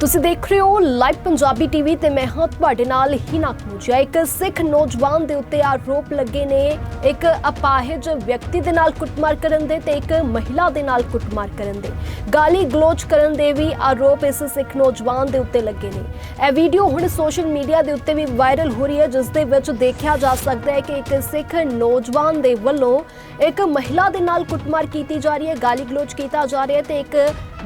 ਤੁਸੀਂ ਦੇਖ ਰਹੇ ਹੋ ਲਾਈਵ ਪੰਜਾਬੀ ਟੀਵੀ ਤੇ ਮੈਂ ਹਾਂ ਤੁਹਾਡੇ ਨਾਲ ਹੀਨਾ ਕਨੂਜਾ ਇੱਕ ਸਿੱਖ ਨੌਜਵਾਨ ਦੇ ਉੱਤੇ ਆਰੋਪ ਲੱਗੇ ਨੇ। ਇੱਕ ਅਪਾਹਿਜ ਵਿਅਕਤੀ ਦੇ ਨਾਲ ਕੁੱਟਮਾਰ ਕਰਨ ਦੇ ਤੇ ਇੱਕ ਮਹਿਲਾ ਦੇ ਨਾਲ ਕੁੱਟਮਾਰ ਕਰਨ ਦੇ। ਗਾਲੀ ਗਲੋਚ ਕਰਨ ਦੇ ਵੀ ਆਰੋਪ ਇਸ ਸਿੱਖ ਨੌਜਵਾਨ ਦੇ ਉੱਤੇ ਲੱਗੇ ਨੇ। ਇਹ ਵੀਡੀਓ ਹੁਣ ਸੋਸ਼ਲ ਮੀਡੀਆ ਦੇ ਉੱਤੇ ਵੀ ਵਾਇਰਲ ਹੋ ਰਹੀ ਹੈ, ਜਿਸ ਦੇ ਵਿੱਚ ਦੇਖਿਆ ਜਾ ਸਕਦਾ ਹੈ ਕਿ ਇੱਕ ਸਿੱਖ ਨੌਜਵਾਨ ਦੇ ਵੱਲੋਂ ਇੱਕ ਮਹਿਲਾ ਦੇ ਨਾਲ ਕੁੱਟਮਾਰ ਕੀਤੀ ਜਾ ਰਹੀ ਹੈ, ਗਾਲੀ ਗਲੋਚ ਕੀਤਾ ਜਾ ਰਿਹਾ ਹੈ ਤੇ ਇੱਕ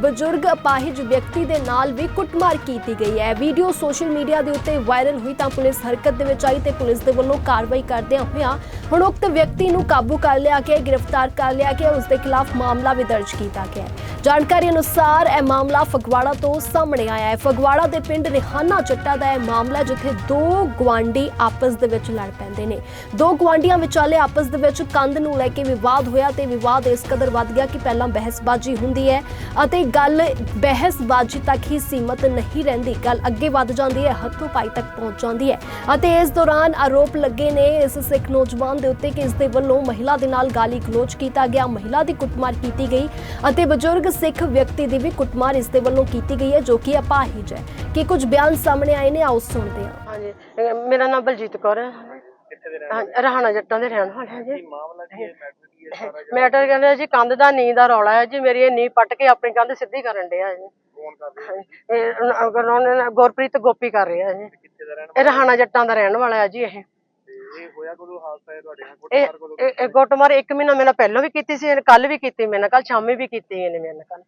ਬਜ਼ੁਰਗ ਅਪਾਹਿਜ ਵਿਅਕਤੀ ਦੇ ਨਾਲ ਵੀ ਕੁੱਟਮਾਰ ਕੀਤੀ ਗਈ ਹੈ। ਵੀਡੀਓ ਸੋਸ਼ਲ ਮੀਡੀਆ ਦੇ ਉੱਤੇ ਵਾਇਰਲ ਹੋਈ ਤਾਂ ਪੁਲਿਸ ਹਰਕਤ ਦੇ ਵਿੱਚ ਆਈ ਤੇ ਪੁਲਿਸ ਦੇ ਵੱਲੋਂ ਕਾਰਵਾਈ ਕਰਦਿਆਂ ਹੋਇਆਂ ਹੁਣ ਉਕਤ ਵਿਅਕਤੀ ਨੂੰ ਕਾਬੂ ਕਰ ਲਿਆ ਗਿਆ, ਗ੍ਰਿਫਤਾਰ ਕਰ ਲਿਆ ਗਿਆ, ਉਸ ਦੇ ਖਿਲਾਫ ਮਾਮਲਾ ਵੀ ਦਰਜ ਕੀਤਾ ਗਿਆ ਜਾਣਕਾਰੀ ਅਨੁਸਾਰ ਇਹ ਮਾਮਲਾ ਫਗਵਾੜਾ ਤੋਂ ਸਾਹਮਣੇ ਆਇਆ ਹੈ। ਫਗਵਾੜਾ ਦੇ ਪਿੰਡ ਰਿਹਾਨਾ ਚੱਟਾ ਦਾ ਇਹ ਮਾਮਲਾ ਜਿੱਥੇ ਦੋ ਗਵਾਂਡੀ ਆਪਸ ਦੇ ਵਿੱਚ ਲੜ ਪੈਂਦੇ ਨੇ। ਦੋ ਗਵਾਂਡੀਆਂ ਵਿਚਾਲੇ ਆਪਸ ਦੇ ਵਿੱਚ ਕੰਧ ਨੂੰ ਲੈ ਕੇ ਵਿਵਾਦ ਹੋਇਆ ਤੇ ਵਿਵਾਦ ਇਸ ਕਦਰ ਵੱਧ ਗਿਆ ਕਿ ਪਹਿਲਾਂ ਬਹਿਸਬਾਜ਼ੀ ਹੁੰਦੀ ਹੈ ਅਤੇ ਗੱਲ ਬਹਿਸਬਾਜ਼ੀ ਤੱਕ ਹੀ ਸੀਮਤ ਨਹੀਂ ਰਹਿੰਦੀ। ਗੱਲ ਅੱਗੇ ਵੱਧ ਜਾਂਦੀ ਹੈ ਹੱਥੋਂ ਪਾਈ ਤੱਕ ਪਹੁੰਚ ਜਾਂਦੀ ਹੈ। ਅਤੇ ਇਸ ਦੌਰਾਨ ਆਰੋਪ ਲੱਗੇ ਨੇ ਇਸ ਸਿੱਖ ਨੌਜਵਾਨ ਦੇ ਉੱਤੇ ਕਿ ਇਸ ਦੇ ਵੱਲੋਂ ਮਹਿਲਾ ਦੇ ਨਾਲ ਗਾਲੀ ਗਲੋਚ ਕੀਤਾ ਗਿਆ। ਮਹਿਲਾ ਦੀ ਕੁੱਟਮਾਰ ਕੀਤੀ ਗਈ ਅਤੇ ਬਜ਼ੁਰਗ ਸਿੱਖ ਵਿਅਕਤੀ ਦੀ ਵੀ ਕੁੱਟਮਾਰ ਇਸ ਦੇ ਵੱਲੋਂ ਕੀਤੀ ਗਈ ਹੈ, ਜੋ ਕਿ ਅਪਾਹਿਜ ਹੈ। ਕਿ ਕੁਝ ਬਿਆਨ ਸਾਹਮਣੇ ਆਏ ਨੇ, ਆਓ ਸੁਣਦੇ ਹਾਂ। ਹਾਂਜੀ ਮੇਰਾ ਨਾਮ ਬਲਜੀਤ ਕੌਰ ਹੈ। ਕਿੱਥੇ ਦੇ ਰਹਿਣ ਹਾਂ, ਰਾਹਾਣਾ ਜੱਟਾਂ ਦੇ ਰਹਿਣ ਵਾਲੇ ਕੀ ਜੀ। ਮਾਮਲਾ ਕੀ ਹੈ? ਮੈਟਰ ਕੀ ਹੈ ਸਾਰਾ ਮੈਟਰ ਕਹਿੰਦੇ ਜੀ ਕੰਧ ਦਾ ਨੀਂਦ ਦਾ ਰੌਲਾ ਹੈ ਜੀ ਮੇਰੀ ਇਹ ਨੀਂਹ ਪੱਟ ਕੇ ਆਪਣੀ ਕੰਧ ਸਿੱਧੀ ਕਰਨ ਡਿਆ ਜੀ। ਕੌਣ ਕਰ ਰਿਹਾ? ਇਹ ਉਹਨਾਂ ਨੇ ਗੁਰਪ੍ਰੀਤ ਗੋਪੀ ਕਰ ਰਿਹਾ ਜੀ। ਕਿੱਥੇ ਦਾ ਰਹਿਣ ਇਹ ਰਾਹਾਣਾ ਜੱਟਾਂ ਦਾ ਰਹਿਣ ਵਾਲਾ ਹੈ ਜੀ ਇਹ। ਇਹ ਹੋਇਆ ਕਦੋਂ? ਹਾਦਸਾ ਹੈ ਤੁਹਾਡੇ ਨਾਲ? ਇਹ ਕੁੱਟਮਾਰ ਕਦੋਂ ਇਹ- ਇਹ ਗੁੱਟਮਾਰ ਇੱਕ ਮਹੀਨਾ ਮੇਰੇ ਨਾਲ ਪਹਿਲਾਂ ਵੀ ਕੀਤੀ ਸੀ ਕੱਲ ਵੀ ਕੀਤੀ ਮੇਰੇ ਨਾਲ ਕੱਲ ਸ਼ਾਮੀ ਵੀ ਕੀਤੀ ਇਹਨੇ ਮੇਰੇ ਨਾਲ ਕੱਲ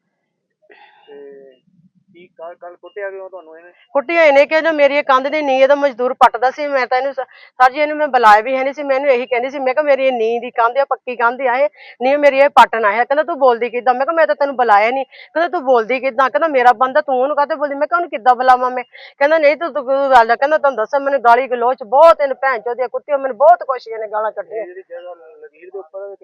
ਕੀ ਕੁੱਟਿਆ ਕਿਉਂ ਤੁਹਾਨੂੰ ਇਹਨੇ? ਕੁੱਟੀਆਂ ਇਹਨੇ ਕਿ ਜੋ ਮੇਰੀ ਇਹ ਕੰਧ ਦੀ ਨੀਂਹ ਇਹਦਾ ਮਜ਼ਦੂਰ ਪੱਟਦਾ ਸੀ। ਮੈਂ ਤਾਂ ਇਹਨੂੰ ਸ- ਸਰ ਜੀ ਇਹਨੂੰ ਮੈਂ ਬੁਲਾਇਆ ਵੀ ਹੈ ਨਹੀਂ ਸੀ। ਮੈਨੂੰ ਇਹੀ ਕਹਿੰਦੀ ਸੀ ਮੈਂ ਕਿਹਾ ਮੇਰੀ ਇਹ ਨੀਂਹ ਦੀ ਕੰਧ ਆ ਪੱਕੀ ਕੰਧ ਆ ਇਹ। ਨੀਂਹ ਮੇਰੀ ਇਹ ਪੱਟਣਾ ਹੈ ਕਹਿੰਦਾ ਤੂੰ ਬੋਲਦੀ ਕਿੱਦਾਂ? ਮੈਂ ਕਿਹਾ ਮੈਂ ਤਾਂ ਤੈਨੂੰ ਬੁਲਾਇਆ ਨਹੀਂ। ਕਹਿੰਦਾ ਤੂੰ ਬੋਲਦੀ ਕਿੱਦਾਂ? ਕਹਿੰਦਾ ਮੇਰਾ ਬੰਦਾ ਤੂੰ ਉਹਨੂੰ ਕਾਹਤੇ ਬੋਲਦੀ? ਮੈਂ ਕਿਹਾ ਉਹਨੂੰ ਕਿੱਦਾਂ ਬੁਲਾਵਾਂ ਮੈਂ? ਕਹਿੰਦਾ ਨਹੀਂ ਤੂੰ ਤੂੰ ਕੋਈ ਗੱਲ ਆ। ਕਹਿੰਦਾ ਤੁਹਾਨੂੰ ਦੱਸਾਂ ਮੈਨੂੰ ਗਾਲੀ ਗਲੋਚ ਬਹੁਤ ਇਹਨੂੰ ਭੈਣ ਚੋਦੀ ਕੁੱਤੀ ਮੈਨੂੰ ਬਹੁਤ ਕੁਛ ਇਹਨੇ ਗਾਲਾਂ ਕੱਢੀਆਂ। ਇਹ ਜਿਹੜੀ ਜਗ੍ਹਾ ਦੇ ਉੱਪਰ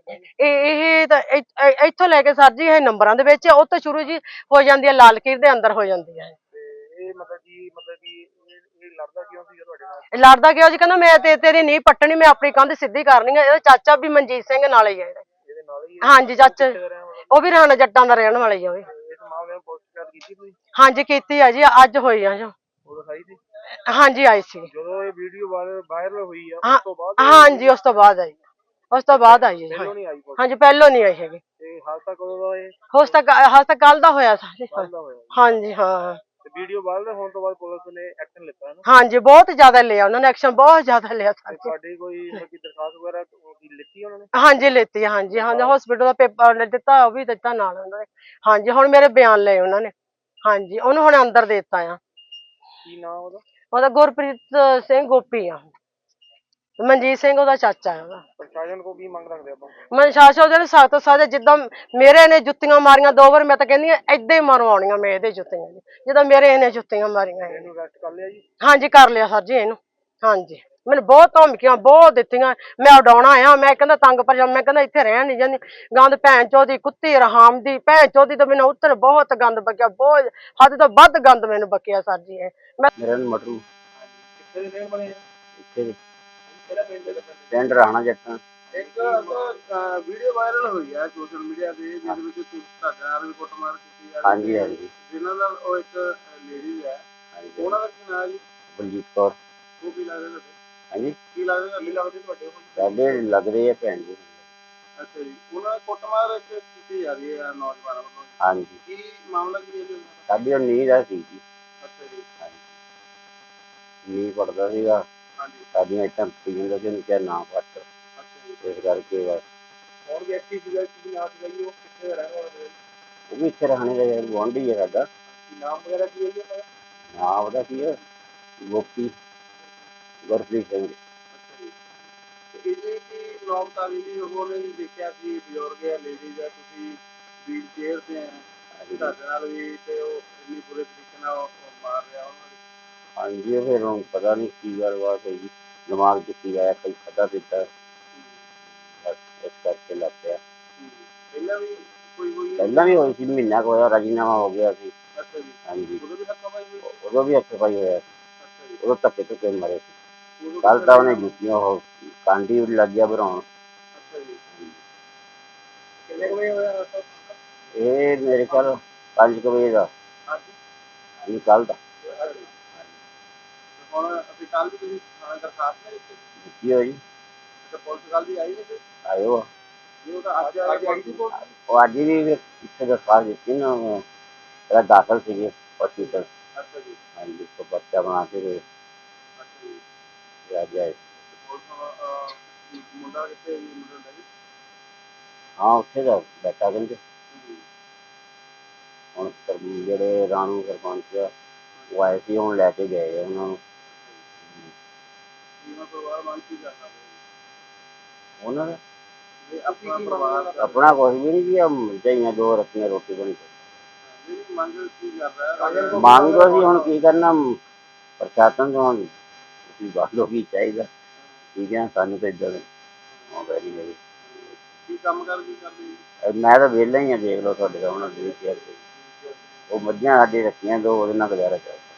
ਇਹ ਇਹ ਤਾਂ ਇ- ਇ- ਇੱਥੋਂ ਲੈ ਕੇ ਸਰ ਜੀ ਇਹ ਨੰਬਰਾਂ ਦੇ ਵਿੱਚ ਉਹ ਤੋਂ ਸ਼ੁਰੂ ਜੀ ਹੋ ਜਾਂਦੀ ਹੈ ਲਾਲ ਕੀਰ ਦੇ ਅੰਦਰ ਹੋ ਜਾਂਦੀ ਹੈ ਤੇ ਇਹ ਮਤਲਬ ਕੀ ਮਤਲਬ ਕਿ ਇਹ ਇਹ ਲੜਦਾ ਕਿਉਂ ਸੀ ਤੁਹਾਡੇ ਨਾਲ? ਇਹ ਲੜਦਾ ਗਿਆ ਜੀ ਕਹਿੰਦਾ ਮੈਂ ਤੇ ਤੇਰੀ ਨੀਂਹ ਪੱਟਣੀ ਮੈਂ ਆਪਣੀ ਕੰਧ ਸਿੱਧੀ ਕਰਨੀ ਹੈ ਇਹਦਾ ਚਾਚਾ ਵੀ ਮਨਜੀਤ ਸਿੰਘ ਨਾਲ ਹੀ ਹੈ ਇਹਦਾ। ਇਹਦੇ ਨਾਲ ਹੀ ਹਾਂਜੀ ਚਾਚਾ। ਰਹਿਣ ਉਹ ਵੀ ਰਾਣਾ ਜੱਟਾਂ ਦਾ ਰਹਿਣ ਵਾਲਾ ਹੀ ਆ ਉਹ ਵੀ। ਇਸ ਮਾਮਲੇ ਨੂੰ ਪੁਲਿਸ ਸ਼ਿਕਾਇਤ ਕੀਤੀ ਤੁਸੀਂ? ਹਾਂਜੀ ਕੀਤੀ ਆ ਜੀ ਅੱਜ ਹੋਈ ਆ ਜੋ। ਉਦੋਂ ਸਹੀ ਸੀ? ਹਾਂਜੀ ਆਈ ਸੀ। ਜਦੋਂ ਇਹ ਵੀਡੀਓ ਵਾਇਰਲ ਹੋਈ ਆ ਹਾਂ ਉਸ ਤੋਂ ਬਾਅਦ ਹਾਂਜੀ ਉਸ ਤੋਂ ਬਾਅਦ ਆਈ। ਉਸ ਤੋਂ ਬਾਅਦ ਆਈ ਹੈ ਪਹਿਲੋਂ ਨਹੀਂ ਆਈ ਪੁਲਿਸ ਹਾਂਜੀ ਪਹਿਲੋਂ ਨਹੀਂ ਆਈ ਹੈਗੀ। ਤੇ ਹਾਦਸਾ ਕਦੋਂ ਦਾ ਇਹ? ਉਸ ਤੱਕ ਹਸ ਤੱਕ ਕੱਲ ਦਾ ਹੋਇਆ ਸਾਰੇ ਕੱਲ੍ਹ ਦਾ ਹੋਇਆ। ਹਾਂਜੀ ਹਾਂ ਤੇ ਵੀਡੀਓ ਵਾਇਰਲ ਹੋਣ ਤੋਂ ਬਾਅਦ ਪੁਲਿਸ ਨੇ ਐਕਸ਼ਨ ਲਿੱਤਾ ਹੈ ਨਾ? ਹਾਂਜੀ ਬਹੁਤ ਜ਼ਿਆਦਾ ਲਿਆ। ਉਹਨਾਂ ਨੇ ਐਕਸ਼ਨ ਬਹੁਤ ਜ਼ਿਆਦਾ ਲਿਆ ਤੇ ਤੁਹਾਡੀ ਕੋਈ ਮਤਲਬ ਕਿ ਦਰਖਾਸਤ ਵਗੈਰਾ ਕੀ ਲਿੱਤੀ ਉਹਨਾਂ ਨੇ? ਹਾਂਜੀ ਲੈਤੀ ਹਾਂਜੀ। ਹਾਂਜੀ ਹਸਪੀਟਲ ਦਾ ਪੇਪਰ ਦਿੱਤਾ ਉਹ ਵੀ ਦਿੱਤਾ ਨਾਲ ਉਹਨਾਂ ਨੇ। ਹਾਂਜੀ ਹੁਣ ਮੇਰੇ ਬਿਆਨ ਲਏ ਉਹਨਾਂ ਨੇ। ਹਾਂਜੀ ਉਹਨੂੰ ਹੁਣ ਅੰਦਰ ਦੇ ਦਿੱਤਾ ਆ। ਕੀ ਨਾਮ ਉਹਦਾ? ਉਹਦਾ ਗੁਰਪ੍ਰੀਤ ਸਿੰਘ ਗੋਪੀ ਆ। ਮਨਜੀਤ ਸਿੰਘ ਉਹਦਾ ਚਾਚਾ ਹੈ ਉਹਦਾ। ਪ੍ਰਸ਼ਾਸਨ ਕੋ ਕੀ ਮੰਗ ਰੱਖਦੇ ਆਪਾਂ? ਮੈਂ ਸ਼ਾਸਾ ਉਹਦੇ ਸਖਤ ਸਜ਼ਾ ਜਿੱਦਾਂ ਮੇਰੇ ਨੇ ਜੁੱਤੀਆਂ ਮਾਰੀਆਂ ਦੋ ਵਾਰ ਮੈਂ ਤਾਂ ਕਹਿੰਦੀ ਆ ਏਦਾਂ ਹੀ ਮਰਵਾਉਣੀਆਂ ਮੈਂ ਇਹਦੇ ਜੁੱਤੀਆਂ ਜਿੱਦਾਂ ਮੇਰੇ ਇਹਨੇ ਜੁੱਤੀਆਂ ਮਾਰੀਆਂ ਇਹਨੇ। ਇਹਨੂੰ ਅਰੈਸਟ ਕਰ ਲਿਆ ਜੀ? ਹਾਂਜੀ ਕਰ ਲਿਆ ਸਰ ਜੀ ਇਹਨੂੰ। ਹਾਂਜੀ। ਮੈਨੂੰ ਬਹੁਤ ਧਮਕੀਆਂ ਬਹੁਤ ਦਿੱਤੀਆਂ। ਮੈਂ ਉਡਾਉਣਾ ਆ ਮੈਂ ਕਹਿੰਦਾ ਤੰਗ ਪਰ ਮੈਂ ਕਹਿੰਦਾ ਇੱਥੇ ਰਹਿਣ ਨਹੀਂ ਜਾਂਦੀ। ਗੰਦ ਭੈਣ ਚੋਦੀ ਕੁੱਤੀ ਰਹਾਮ ਦੀ ਭੈਣ ਚੋਦੀ ਤਾਂ ਮੈਨੂੰ ਉੱਤਰ ਬਹੁਤ ਗੰਦ ਬਕਿਆ ਬਹੁਤ ਹੱਦ ਤੋਂ ਵੱਧ ਗੰਦ ਮੈਨੂੰ ਬਕਿਆ ਸਰ ਜੀ ਇਹ। ਮੈਂ ਮੇਰਾ ਨਾਮ ਮਟਰੂ। ਕਿੱਥੇ ਦੇ ਰਹਿਣ ਵਾਲੇ ਆ? ਇੱਥੇ ਦੇ। ਕਿਹੜਾ ਪਿੰਡ ਦੇ ਪਿੰਡ ਪਿੰਡ ਰਾਣਾ ਜੱਟਾਂ ਇੱਕ ਵੀਡੀਓ ਵਾਇਰਲ ਹੋਈ ਆ ਸੋਸ਼ਲ ਮੀਡੀਆ ਤੇ ਜਿਹਦੇ ਵਿੱਚ ਤੁਸੀਂ ਤੁਹਾਡੇ ਨਾਲ ਵੀ ਕੁੱਟਮਾਰ ਕੀਤੀ ਆ ਹਾਂਜੀ ਹਾਂਜੀ। ਜਿਨ੍ਹਾਂ ਨਾਲ ਉਹ ਇੱਕ ਲੇਡੀ ਹੈ। ਹਾਂਜੀ। ਉਹਨਾਂ ਦਾ ਕੀ ਨਾਮ ਜੀ? ਬਲਜੀਤ ਕੌਰ। ਉਹ ਕੀ ਲੱਗਦੇ ਨੇ? ਹਾਂਜੀ। ਕੀ ਲੱਗਦੇ ਕੀ ਲੱਗਦੇ ਤੁਹਾਡੇ ਉਹ ਸਾਡੇ ਲੱਗਦੇ ਆ ਭੈਣ ਜੀ। ਅੱਛਾ ਜੀ। ਉਹਨਾਂ ਕੁੱਟਮਾਰ ਇੱਕ ਕੀਤੀ ਜਾ ਰਹੀ ਹੈ ਨੌਜਵਾਨਾਂ ਵੱਲੋਂ। ਹਾਂਜੀ। ਕੀ ਮਾਮਲਾ ਕੀ ਹੈ ਜੀ? ਸਾਡੀ ਉਹ ਨੀਂਦ ਆ ਸੀ ਜੀ। ਅੱਛਾ ਜੀ। ਹਾਂਜੀ। ਨੀਂਦ ਪੜਦਾ ਸੀਗਾ। ਸਾਡੀਆਂ ਇੱਟਾਂ ਪੀ ਜਾਂਦਾ ਸੀ ਉਹਨੂੰ ਕਿਹਾ ਨਾ ਜੀ ਇਸ ਕਰਕੇ ਬਸ। ਹੋਰ ਵਿਅਕਤੀ ਸੀਗਾ ਕੀ ਨਾਮ ਸੀਗਾ ਜੀ? ਉਹ ਕਿੱਥੇ ਦਾ ਰਹਿਣ ਵਾਲਾ ਸੀ ਉਹ ਵੀ ਇੱਥੇ ਰਹਿਣੇ ਦਾ ਯਾਰ ਗੁਆਂਢੀ ਹੈ ਸਾਡਾ। ਕੀ ਨਾਮ ਵਗੈਰਾ ਕੀ ਹੈ ਜੀ ਉਹਨਾਂ ਦਾ ਨਾਂ ਉਹਦਾ ਕੀ ਹੈ? ਗੋਪੀ। ਗੁਰਪ੍ਰੀਤ ਸਿੰਘ। ਅੱਛਾ ਜੀ। ਤੇ ਇਹਦੇ ਕੀ ਨੌਬਤਾਲੀ ਦੀ ਉਹਨੇ ਵੀ ਦੇਖਿਆ ਕਿ ਬਜ਼ੁਰਗ ਹੈ ਲੇਡੀਜ਼ ਹੈ ਤੁਸੀਂ ਵੀਲ ਚੇਅਰ ਤੇ ਹੈ। ਹਾਂਜੀ। ਤੁਹਾਡੇ ਨਾਲ ਵੀ ਤੇ ਉਹ ਇੰਨੀ ਬੁਰੇ ਤਰੀਕੇ ਨਾਲ ਉਹ ਮਾਰ ਰਿਹਾ। ਉਹਨਾਂ ਹਾਂਜੀ ਉਹ ਫਿਰ ਹੁਣ ਪਤਾ ਨਹੀਂ ਕੀ ਗੱਲਬਾਤ ਹੋਈ। ਦਿਮਾਗ 'ਚ ਕੀ ਆਇਆ ਕਈ ਖਾਧਾ ਪੀਤਾ ਬਸ ਇਸ ਕਰਕੇ ਲੱਗ ਪਿਆ। ਪਹਿਲਾਂ ਵੀ ਕੋਈ ਹੋਈ? ਹੈ ਪਹਿਲਾਂ ਵੀ ਹੋਈ ਸੀ ਮਹੀਨਾ ਕੁ ਹੋਇਆ ਰਾਜੀਨਾਮਾ ਹੋ ਗਿਆ ਸੀ। ਅੱਛਾ ਜੀ। ਹਾਂਜੀ। ਉਦੋਂ ਵੀ ਹੱਥਾਂ ਪਾਈ ਹੋਈ ਸੀ? ਉਦੋਂ ਵੀ ਹੱਥ ਪਾਈ ਹੋਇਆ। ਸੀ ਅੱਛਾ ਜੀ। ਉਦੋਂ ਧੱਕੇ ਧੁੱਕੇ ਮਾਰੇ ਸੀ। ਉਦੋਂ ਕੱਲ ਤਾਂ ਉਹਨੇ? ਜੁੱਤੀਆਂ ਉਹ ਕਾਂਡੀ ਲੱਗ ਗਿਆ ਭਰਾਉਣ। ਅੱਛਾ ਜੀ। ਕਿੰਨੇ ਕੁ ਵਜੇ ਹੋਇਆ? ਹਾਦਸਾ? ਇਹ ਮੇਰੇ ਖਿਆਲ 5 ਵਜੇ ਦਾ। ਕੱਲ ਦਾ। ਹੁਣ ਅਸੀਂ ਕੱਲ ਵੀ ਤੁਸੀਂ ਥਾਣੇ ਦਰਖਾਸਤ ਨਹੀਂ ਦਿੱਤੀ ਕੀ ਹੋਈ ਤੇ ਪੁਲਿਸ ਕੱਲ ਦੀ ਆਈ ਨਹੀਂ ਫਿਰ ਆਇਓ। ਜੇ ਉਹ ਤਾਂ ਅੱਜ ਅੱਜ ਆਈ ਸੀ ਪੁਲਿਸ? ਉਹ ਅੱਜ ਵੀ ਇੱਥੇ ਦਰਖਾਸਤ ਦਿੱਤੀ ਨਾ ਪਹਿਲਾਂ ਦਾਖਲ ਸੀਗੇ ਹਸਪੀਟਲ ਅੱਛਾ ਜੀ। ਹਾਂਜੀ ਤੋਂ ਬੱਚਾ ਬਣਾ ਕੇ ਤੇ ਅੱਛਾ ਜੀ। ਫਿਰ ਅੱਜ ਆਏ। ਪੁਲਿਸ ਹੁਣ, ਅਹ, ਮੁੰਡਾ ਕਿੱਥੇ ਜੀ? ਮੁੰਡਾ ਦਾ ਜੀ? ਹਾਂ ਉੱਥੇ ਦਾ ਬੈਠਾ ਕਹਿੰਦੇ। ਹੁਣ ਸਰ- ਜਿਹੜੇ ਰਾਣੂ ਸਰਪੰਚ ਆ, ਉਹ ਆਏ ਸੀ ਹੁਣ ਲੈ ਕੇ ਗਏ ਆ ਉਹਨਾਂ ਨੂੰ। ਜੀਵਨ ਪਰਿਵਾਰ ਮੰਨ ਕੀ ਕਰਨਾ? ਉਹਨਾਂ ਦਾ ਇਹ ਆਪਣਾ ਪਰਿਵਾਰ ਆਪਣਾ ਕੁਝ ਵੀ ਨਹੀਂ ਜੀ ਚਾਹੀਆਂ ਦੋ ਰੱਖੀਆਂ ਰੋਟੀ ਬਣੀ ਜਿਹੜੀ ਮੰਗ ਕੀ ਕਰਦਾ ਹੈ ਮੰਗ ਅਸੀਂ ਹੁਣ ਕੀ ਕਰਨਾ? ਪ੍ਰਸ਼ਾਸਨ ਤੋਂ ਹੁਣ ਤੁਸੀਂ ਬਾਤ ਲੋ ਕੀ ਚਾਹੀਦਾ। ਠੀਕ ਹੈ ਸਾਨੂੰ ਤਾਂ ਇਦਾਂ ਹੋ ਗਿਆ ਜੀ ਮੇਰੀ ਕੀ ਕੰਮ ਕਰ ਕੀ ਕਰਦੇ ਜੀ ਮੈਂ ਤਾਂ ਵਿਹਲਾ ਹੀ ਆ ਦੇਖ ਲਓ ਤੁਹਾਡੇ ਸਾਹਮਣੇ ਦੇ ਕੇ ਉਹ ਮੱਝਾਂ ਸਾਡੇ ਰੱਖੀਆਂ ਦੋ ਉਹਦੇ ਨਾਲ ਗੁਜ਼ਾਰਾ ਚੱਲਦਾ